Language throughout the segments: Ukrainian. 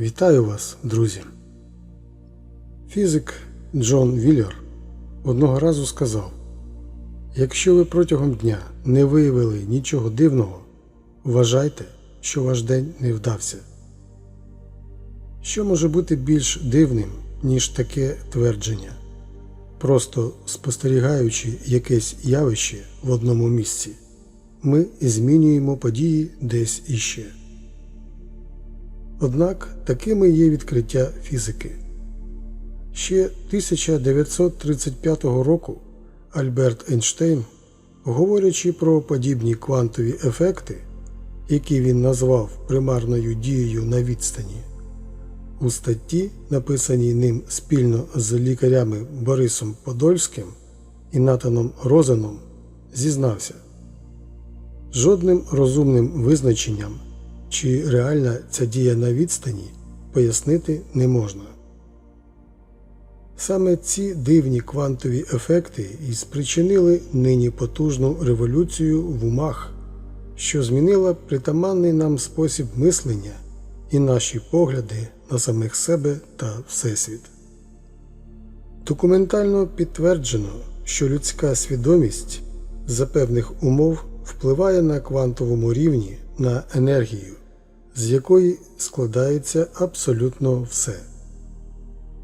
Вітаю вас, друзі. Фізик Джон Віллер одного разу сказав: якщо ви протягом дня не виявили нічого дивного, вважайте, що ваш день не вдався. Що може бути більш дивним, ніж таке твердження? Просто спостерігаючи якесь явище в одному місці, ми змінюємо події десь іще. Однак такими є відкриття фізики. Ще 1935 року Альберт Ейнштейн, говорячи про подібні квантові ефекти, які він назвав примарною дією на відстані, у статті, написаній ним спільно з лікарями Борисом Подольським і Натаном Розеном, зізнався жодним розумним визначенням, чи реальна ця дія на відстані, пояснити не можна. Саме ці дивні квантові ефекти і спричинили нині потужну революцію в умах, що змінила притаманний нам спосіб мислення і наші погляди на самих себе та Всесвіт. Документально підтверджено, що людська свідомість за певних умов впливає на квантовому рівні на енергію, з якої складається абсолютно все.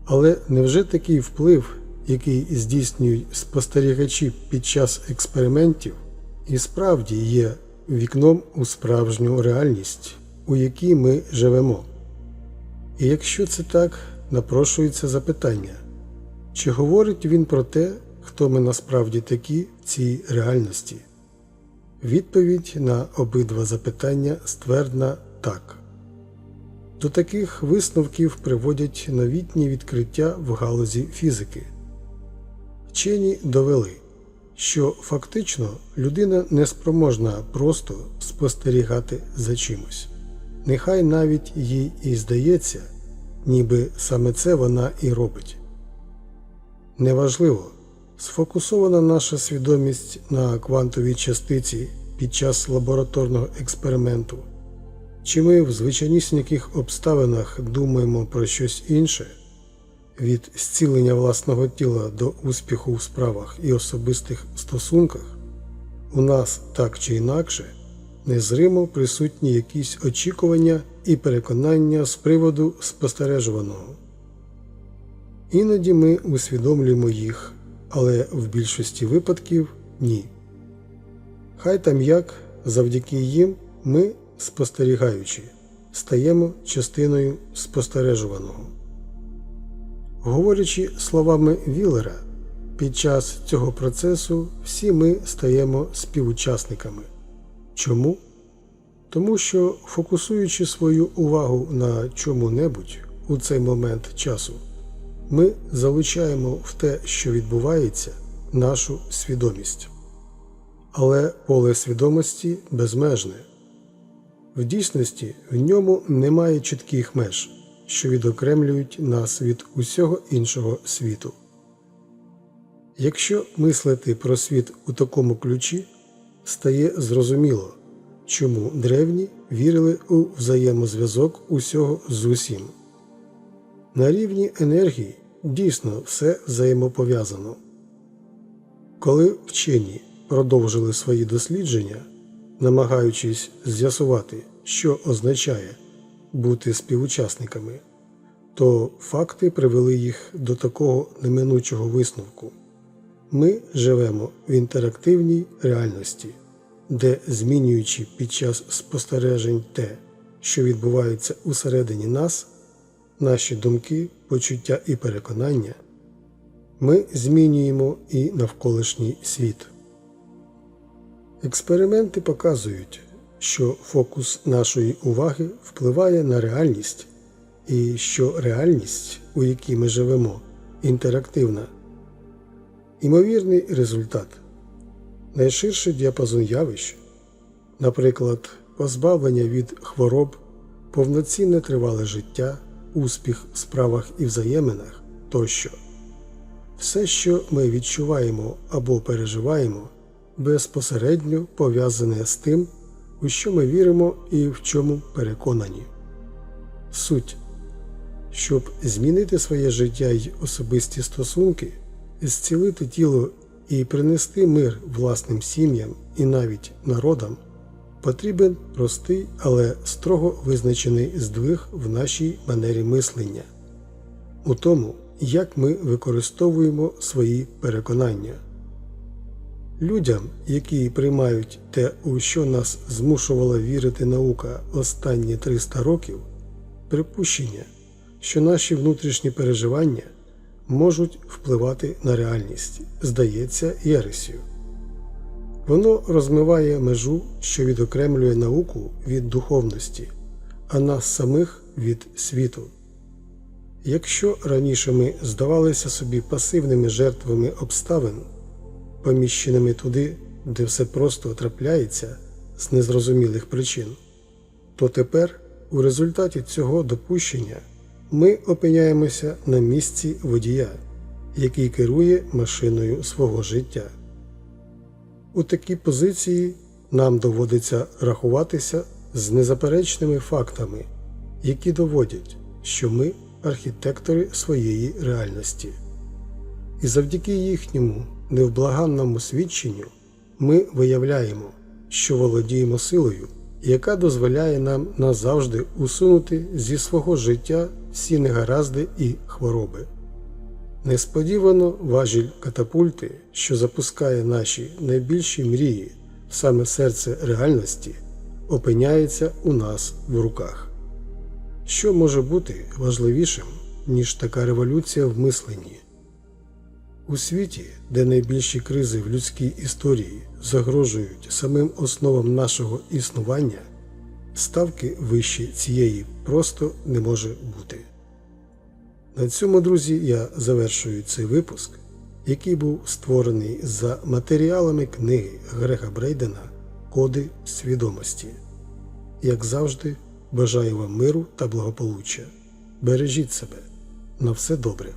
Але невже такий вплив, який здійснюють спостерігачі під час експериментів, і справді є вікном у справжню реальність, у якій ми живемо? І якщо це так, напрошується запитання, чи говорить він про те, хто ми насправді такі в цій реальності? Відповідь на обидва запитання ствердна так. До таких висновків приводять новітні відкриття в галузі фізики. Вчені довели, що фактично людина не спроможна просто спостерігати за чимось. Нехай навіть їй і здається, ніби саме це вона і робить. Неважливо, сфокусована наша свідомість на квантовій частиці під час лабораторного експерименту, чи ми в звичайнісіньких обставинах думаємо про щось інше, від зцілення власного тіла до успіху в справах і особистих стосунках, у нас так чи інакше незримо присутні якісь очікування і переконання з приводу спостережуваного. Іноді ми усвідомлюємо їх, але в більшості випадків ні. Хай там як завдяки їм ми, спостерігаючи, стаємо частиною спостережуваного. Говорячи словами Віллера, під час цього процесу всі ми стаємо співучасниками. Чому? Тому що, фокусуючи свою увагу на чому-небудь у цей момент часу, ми залучаємо в те, що відбувається, нашу свідомість. Але поле свідомості безмежне. В дійсності в ньому немає чітких меж, що відокремлюють нас від усього іншого світу. Якщо мислити про світ у такому ключі, стає зрозуміло, чому древні вірили у взаємозв'язок усього з усім. На рівні енергії дійсно все взаємопов'язано. Коли вчені продовжили свої дослідження, намагаючись з'ясувати, що означає бути співучасниками, то факти привели їх до такого неминучого висновку. Ми живемо в інтерактивній реальності, де, змінюючи під час спостережень те, що відбувається усередині нас, наші думки, почуття і переконання, ми змінюємо і навколишній світ. Експерименти показують, що фокус нашої уваги впливає на реальність, і що реальність, у якій ми живемо, інтерактивна. Імовірний результат найширший діапазон явищ, наприклад, позбавлення від хвороб, повноцінне тривале життя, успіх в справах і взаєминах тощо. Все, що ми відчуваємо або переживаємо, безпосередньо пов'язане з тим, у що ми віримо і в чому переконані. Суть щоб змінити своє життя й особисті стосунки, зцілити тіло і принести мир власним сім'ям і навіть народам, потрібен простий, але строго визначений здвиг в нашій манері мислення, у тому, як ми використовуємо свої переконання. Людям, які приймають те, у що нас змушувала вірити наука останні 300 років, припущення, що наші внутрішні переживання можуть впливати на реальність, здається єресю. Воно розмиває межу, що відокремлює науку від духовності, а нас самих від світу. Якщо раніше ми здавалися собі пасивними жертвами обставин, поміщеними туди, де все просто трапляється з незрозумілих причин, то тепер, у результаті цього допущення, ми опиняємося на місці водія, який керує машиною свого життя. У такій позиції нам доводиться рахуватися з незаперечними фактами, які доводять, що ми архітектори своєї реальності. І завдяки їхньому невблаганному свідченню ми виявляємо, що володіємо силою, яка дозволяє нам назавжди усунути зі свого життя всі негаразди і хвороби. Несподівано важіль катапульти, що запускає наші найбільші мрії саме серце реальності, опиняється у нас в руках. Що може бути важливішим, ніж така революція в мисленні? У світі, де найбільші кризи в людській історії загрожують самим основам нашого існування, ставки вище цієї просто не може бути. На цьому, друзі, я завершую цей випуск, який був створений за матеріалами книги Грега Брейдена Коди свідомості. Як завжди, бажаю вам миру та благополуччя. Бережіть себе. На все добре.